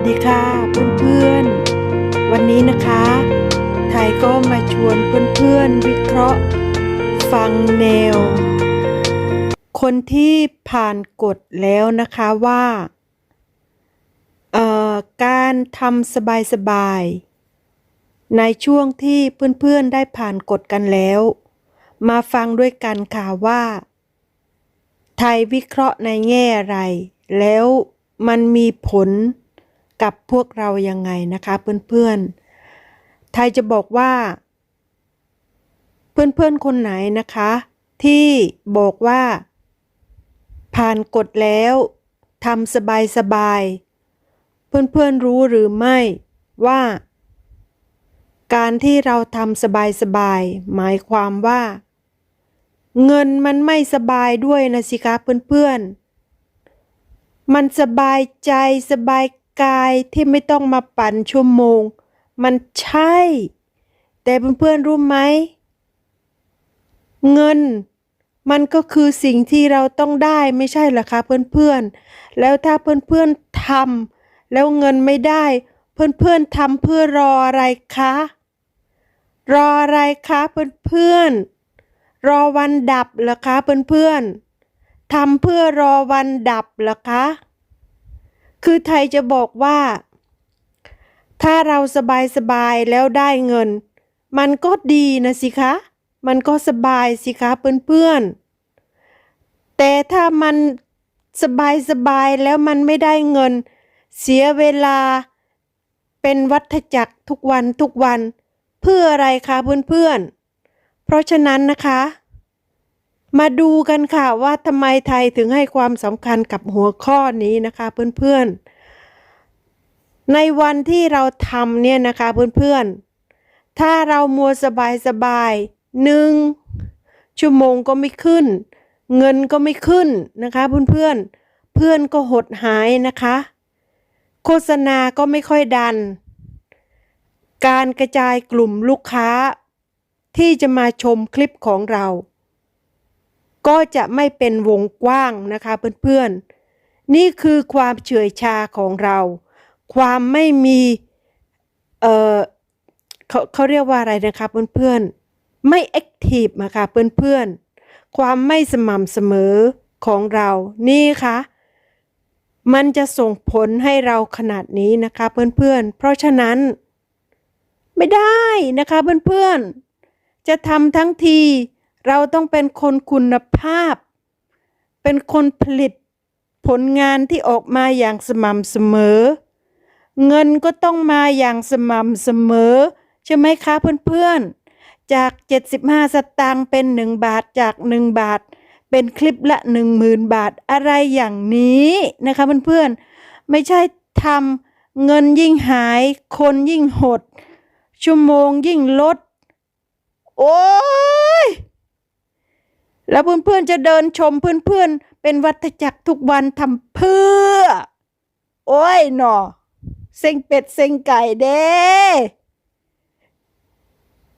วัสดีค่ะเพื่อนๆ วันนี้นะคะไทยก็มาชวนเพื่อนๆ วิเคราะห์ ฟังแนว คนที่ผ่านกฎแล้วนะคะว่าเอ่อการทำสบายๆ ในช่วงที่เพื่อนๆ ได้ผ่านกฎกันแล้ว มาฟังด้วยกันค่ะว่า ไทยวิเคราะห์ในแง่อะไร แล้วมันมีผล กับพวกเรายังไงนะคะเพื่อนๆไทยจะบอกว่า เพื่อนๆคนไหนนะคะ ที่บอกว่า ผ่านกฎแล้วทำสบายๆเพื่อนๆรู้หรือไม่ว่า การที่เราทำสบายๆหมายความว่า เงินมันไม่สบายด้วยนะสิคะเพื่อนๆมันสบายใจสบาย กายที่ไม่ต้องมาปั่นชั่วโมง มันใช่ แต่เพื่อนๆรู้ไหม เงินมันก็คือสิ่งที่เราต้องได้ไม่ใช่เหรอคะเพื่อนๆ แล้วถ้าเพื่อนๆทำแล้วเงินไม่ได้ เพื่อนๆทำเพื่อรออะไรคะ รออะไรคะเพื่อนๆ รอวันดับเหรอคะเพื่อนๆทำเพื่อรอวันดับเหรอคะ คือไทยจะบอกว่า ถ้าเราสบายสบายแล้วได้เงิน มันก็ดีนะสิคะ มันก็สบายสิคะเพื่อนๆ แต่ถ้ามันสบายสบายแล้วมันไม่ได้เงิน เสียเวลาเป็นวัฏจักรทุกวันทุกวัน เพื่ออะไรคะเพื่อนๆ เพราะฉะนั้นนะคะ มาดูกันค่ะว่าทำไมไทยถึงให้ความสำคัญกับหัวข้อนี้นะคะเพื่อนๆ ในวันที่เราทำเนี่ยนะคะเพื่อนๆ ถ้าเรามัวสบายสบายหนึ่งชั่วโมงก็ไม่ขึ้น เงินก็ไม่ขึ้นนะคะเพื่อนๆ เพื่อนก็หดหายนะคะ โฆษณาก็ไม่ค่อยดัน การกระจายกลุ่มลูกค้าที่จะมาชมคลิปของเรา ก็จะไม่เป็นวงกว้างนะคะเพื่อนๆ นี่คือความเฉื่อยชาของเรา ความไม่มีเอ่อเขาเขาเรียกว่าอะไรนะคะเพื่อนๆ ไม่แอคทีฟนะคะเพื่อนๆ ความไม่สม่ำเสมอของเรานี่ค่ะมันจะส่งผลให้เราขนาดนี้นะคะเพื่อนๆ เพราะฉะนั้น ไม่ได้นะคะเพื่อนๆ จะทำทั้งที เราต้องเป็นคนคุณภาพ เป็นคนผลิตผลงานที่ออกมาอย่างสม่ำเสมอ เงินก็ต้องมาอย่างสม่ำเสมอ ใช่ไหมคะเพื่อนๆ จาก 75 สตางค์เป็น 1 บาทจาก 1 บาท เป็นคลิปละ 10,000 บาทอะไรอย่างนี้นะคะเพื่อนๆ ไม่ใช่ทำเงินยิ่งหาย คนยิ่งหด ชั่วโมงยิ่งลด โอ้ย แล้วเพื่อนๆจะเดินชมเพื่อนๆ เป็นวัฏจักรทุกวันทำเพื่อ โอ้ยหนอเซ็งเป็ดเซ็งไก่เด้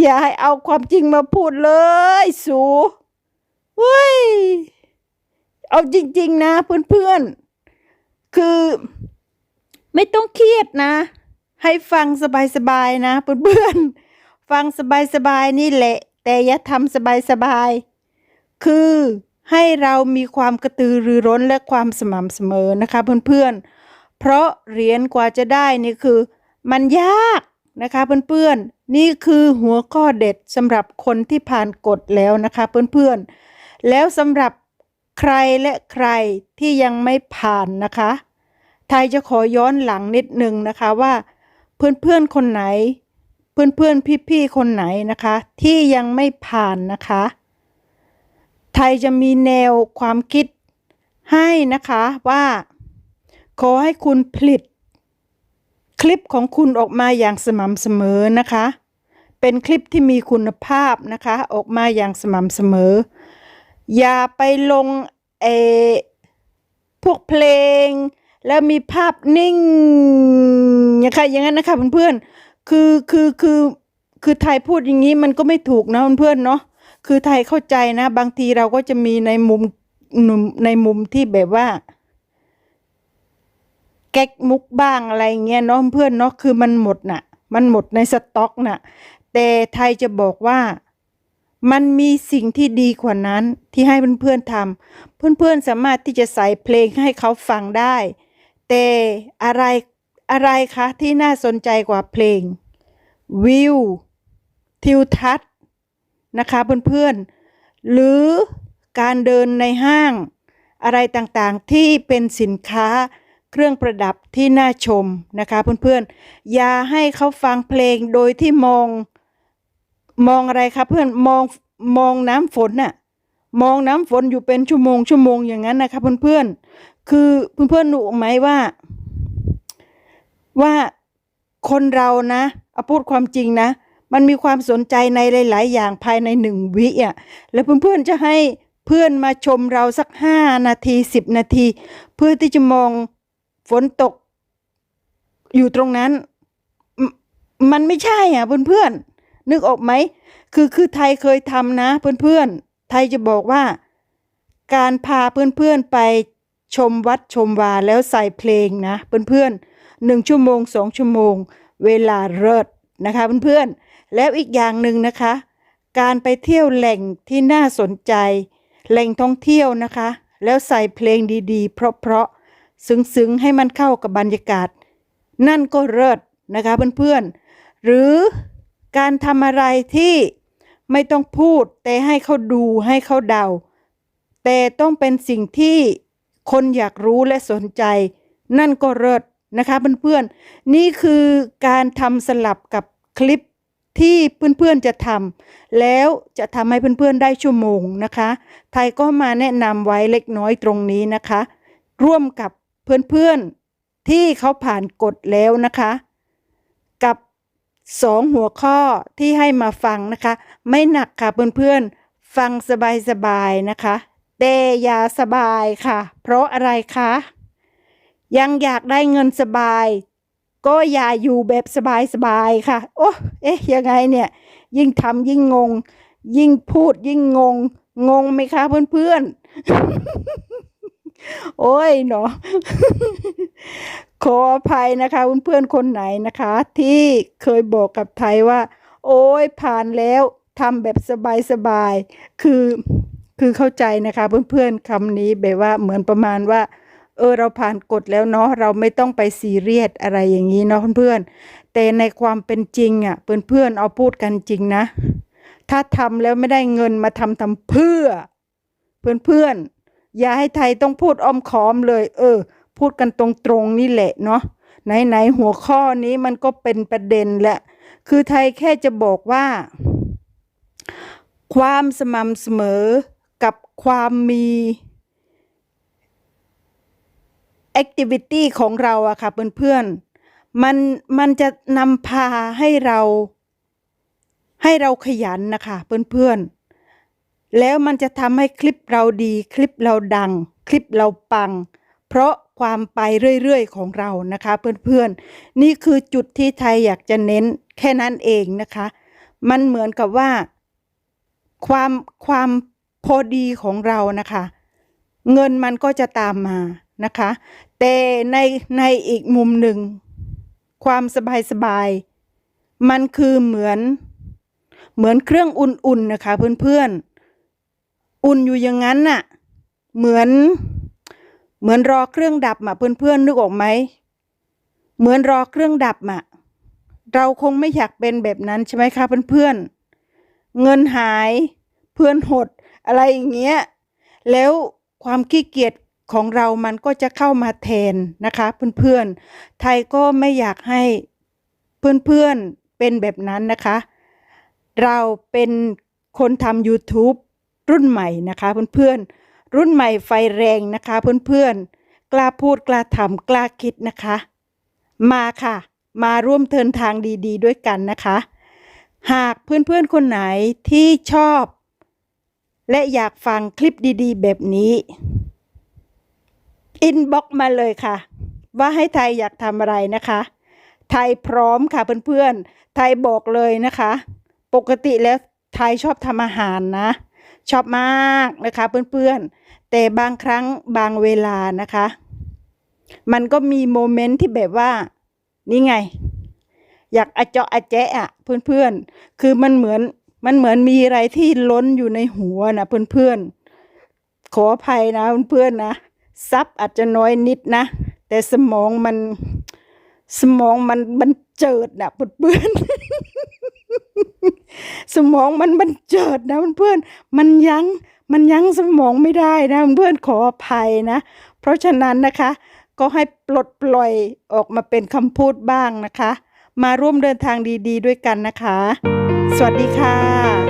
อย่าให้เอาความจริงมาพูดเลย สูเฮ้ย เอาจริง ๆ นะ เพื่อนๆ คือไม่ต้องเครียดนะ ให้ฟังสบายๆนะ เพื่อนๆ ฟังสบายๆนี่แหละ แต่อย่าทำสบายๆ คือให้เรามีความกระตือรือร้นและความสม่ำเสมอนะคะเพื่อนๆ เพราะเหรียญกว่าจะได้นี่คือมันยากนะคะเพื่อนๆ นี่คือหัวข้อเด็ดสำหรับคนที่ผ่านกฎแล้วนะคะเพื่อนๆ แล้วสำหรับใครและใครที่ยังไม่ผ่านนะคะ ไทยจะขอย้อนหลังนิดนึงนะคะว่า เพื่อนๆ คนไหน เพื่อนๆ พี่ๆ คนไหนนะคะ ที่ยังไม่ผ่านนะคะ ไทยจะมีแนวความคิดให้นะคะว่า ขอให้คุณผลิต คลิปของคุณออกมาอย่างสม่ำเสมอนะคะ เป็นคลิปที่มีคุณภาพนะคะ ออกมาอย่างสม่ำเสมอ อย่าไปลงเอพวกเพลง แล้วมีภาพนิ่งนะคะอย่างนั้นนะคะเพื่อนๆคือคือคือคือไทยพูดอย่างนี้มันก็ไม่ถูกนะเพื่อนๆเนาะ คือไทยเข้าใจนะ บางทีเราก็จะมีในมุมในมุมที่แบบว่า แก๊กมุกบ้างอะไรเงี้ยเนาะเพื่อนเนาะคือมันหมดน่ะ มันหมดในสต็อกน่ะ แต่ไทยจะบอกว่ามันมีสิ่งที่ดีกว่านั้นที่ให้เพื่อนๆทำเพื่อนๆสามารถที่จะใส่เพลงให้เขาฟังได้ แต่อะไรอะไรคะที่น่าสนใจกว่าเพลงวิวทิวทัศน์ นะคะเพื่อนๆ หรือการเดินในห้าง อะไรต่างๆที่เป็นสินค้าเครื่องประดับที่น่าชมนะคะเพื่อนๆ อย่าให้เขาฟังเพลงโดยที่มองมองอะไรคะเพื่อนมองมองน้ำฝนน่ะมองน้ำฝนอยู่เป็นชั่วโมงชั่วโมงอย่างนั้นนะคะเพื่อนๆ คือเพื่อนๆรู้ไหมว่า ว่าคนเรานะเอาพูดความจริงนะ มันมีความสนใจในหลาย ๆ อย่างภายในหนึ่งวิอะแล้วเพื่อนๆจะให้เพื่อนมาชมเราสักห้านาทีสิบนาที เพื่อที่จะมองฝนตก อยู่ตรงนั้นมมันไม่ใช่อะเพื่อนๆนึกออกไหมคือคือไทยเคยทำนะเพื่อนๆไทยจะบอกว่า การพาเพื่อนๆไปชมวัดชมวาแล้วใส่เพลงนะเพื่อนๆหนึ่งชั่วโมงสองชั่วโมง เวลาเลิศนะคะเพื่อนๆ แล้วอีกอย่างหนึ่งนะคะ การไปเที่ยวแหล่งที่น่าสนใจ แหล่งท่องเที่ยวนะคะ แล้วใส่เพลงดีๆ เพราะๆซึ้งๆให้มันเข้ากับบรรยากาศ นั่นก็เลิศนะคะเพื่อนๆ หรือการทำอะไรที่ไม่ต้องพูด แต่ให้เขาดูให้เขาเดา แต่ต้องเป็นสิ่งที่คนอยากรู้และสนใจ นั่นก็เลิศนะคะเพื่อนๆ นี่คือการทำสลับกับคลิป ที่เพื่อนๆจะทำแล้วจะทำให้เพื่อนๆได้ชั่วโมงนะคะ ไทยก็มาแนะนำไว้เล็กน้อยตรงนี้นะคะ ร่วมกับเพื่อนๆที่เขาผ่านกฎแล้วนะคะ กับสองหัวข้อที่ให้มาฟังนะคะ ไม่หนักค่ะเพื่อนๆ ฟังสบายๆนะคะ แต่อย่าสบายค่ะ เพราะอะไรคะ ยังอยากได้เงินสบาย ก็อย่าอยู่แบบสบายๆค่ะ โอ้เอ๊ะยังไงเนี่ย ยิ่งทำยิ่งงง ยิ่งพูดยิ่งงง งงไหมคะเพื่อนๆ โอ้ยเนาะขออภัยนะคะเพื่อนๆคนไหนนะคะ ที่เคยบอกกับไทยว่า โอ้ยผ่านแล้วทำแบบสบายๆคือคือเข้าใจนะคะ เพื่อนๆคำนี้แบบว่าเหมือนประมาณว่า เออเราผ่านกฎแล้วเนาะเราไม่ต้องไปซีเรียสอะไรอย่างนี้เนาะเพื่อนๆแต่ในความเป็นจริงอะ่ะเพื่อนๆเอาพูดกันจริงนะ ถ้าทำแล้วไม่ได้เงินมาทำทำเพื่อ เพื่อนๆอย่าให้ไทยต้องพูดอ้อมค้อมเลย เออ พูดกันตรงๆนี่แหละเนาะไหนๆหัวข้อนี้มันก็เป็นประเด็นแหละคือไทยแค่จะบอกว่า ความสม่ำเสมอกับความมี activity ของเราอะค่ะเพื่อนๆมันมันจะนำพาให้เราให้เราขยันนะคะเพื่อนๆ แล้วมันจะทำให้คลิปเราดี คลิปเราดัง คลิปเราปัง เพราะความไปเรื่อยๆของเรานะคะ เพื่อนๆ นี่คือจุดที่ไทยอยากจะเน้นแค่นั้นเองนะคะ มันเหมือนกับว่า ความความพอดีของเรานะคะ เงินมันก็จะตามมา นะคะ แต่ในในอีกมุมหนึ่ง ความสบายสบาย มันคือเหมือน เหมือนเครื่องอุ่นๆนะคะ เพื่อนๆ อุ่นอยู่อย่างนั้นน่ะ เหมือน เหมือนรอเครื่องดับอะเพื่อนๆนึกออกไหม เหมือนรอเครื่องดับอะเราคงไม่อยากเป็นแบบนั้นใช่ไหมคะเพื่อนๆ เงินหายเพื่อนหดอะไรอย่างเงี้ย แล้วความขี้เกียจ ของเรามันก็จะเข้ามาแทนนะคะเพื่อนๆ ไทยก็ไม่อยากให้เพื่อนๆเป็นแบบนั้นนะคะ เราเป็นคนทำ YouTube รุ่นใหม่นะคะเพื่อนๆ รุ่นใหม่ไฟแรงนะคะเพื่อนๆ กล้าพูดกล้าทำกล้าคิดนะคะ มาค่ะ มาร่วมเดินทางดีๆด้วยกันนะคะ หากเพื่อนๆ คนไหนที่ชอบ และอยากฟังคลิปดีๆ แบบนี้ อินบ็อกมาเลยค่ะ ว่าให้ไทยอยากทำอะไรนะคะ ไทยพร้อมค่ะเพื่อนๆ ไทยบอกเลยนะคะ ปกติแล้วไทยชอบทำอาหารนะ ชอบมากนะคะเพื่อนๆ แต่บางครั้งบางเวลานะคะ มันก็มีโมเมนต์ที่แบบว่า นี่ไง อยากอาเจาะอาแจะอะเพื่อนๆ คือมันเหมือนมันเหมือนมีอะไรที่ล้นอยู่ในหัวนะเพื่อนๆ ขออภัยนะเพื่อนๆนะ ซับอาจจะน้อยนิดนะ แต่สมองมันสมองมันมันเจิดนะเพื่อนสมองมันมันเจิดนะเพื่อนมันยั้งมันยั้งสมองไม่ได้นะเพื่อนขออภัยนะ เพราะฉะนั้นนะคะ ก็ให้ปลดปล่อยออกมาเป็นคำพูดบ้างนะคะ มาร่วมเดินทางดี ๆ ด้วยกันนะคะ สวัสดีค่ะ